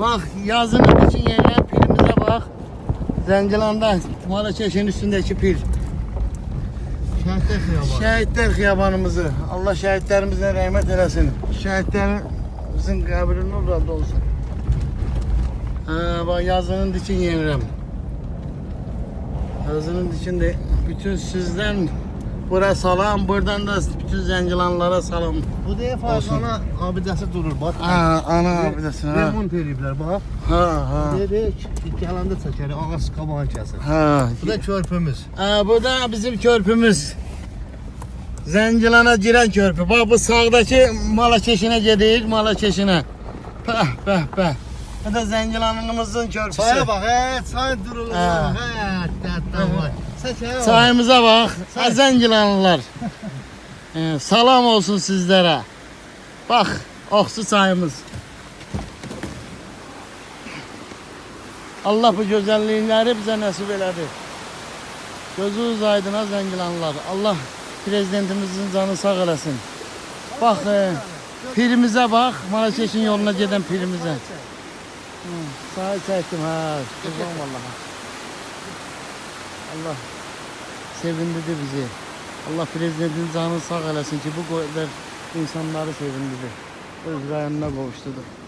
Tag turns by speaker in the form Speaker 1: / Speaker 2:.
Speaker 1: Bak yazının için yenilen pilimize bak. Zencilanda Malaçeşin üstündeki pil.
Speaker 2: Şəhətdə xiyaban.
Speaker 1: Şehitler hiyabanımızı. Allah şehitlerimizden rahmet eylesin. Şehitlerimizin kabri nurlarda olsun. Ha, bak yazının için yenirem. Yazının içinde bütün sizden buraya salam, buradan da bütün zencilanlara salam.
Speaker 2: Bu deyə Fayzana abidəsi durur, bax.
Speaker 1: Ha, ana abidəsin, ha.
Speaker 2: Remont eləyiblər, bax.
Speaker 1: Ha, ha.
Speaker 2: Dedik, gələndə çəkərik, ağac qabağını kəsir.
Speaker 1: Ha.
Speaker 2: Bu da körpümüz.
Speaker 1: Ha, bu da bizim körpümüz. Zencilana giren körpü. Bak bu sağdaki Malakeşine gidiyor, Malakeşine. Peh peh peh. Bu da Zencilanımızın körpüsü.
Speaker 2: Çaya bax, hə, çay durur.
Speaker 1: Ha.
Speaker 2: Hə, dəttə var. Bax.
Speaker 1: Çayımıza bak. Zencilanlılar. Ee, salam olsun sizlere. Bak, oksu çayımız. Allah bu güzellikleri bize nasip eledi. Gözünüz aydın ha Zencilanlılar. Allah prezidentimizin canı sağ eləsin. Bak, e, pirimize bak. Maraşeş'in yoluna giden pirimize. Hı, Sağa çektim ha. Kurban vallahi. Allah sevindirdi bizi. Allah prezidentin canını sağ eləsin ki bu kadar insanları sevindirdi. Öz rayonuna kavuşturdu.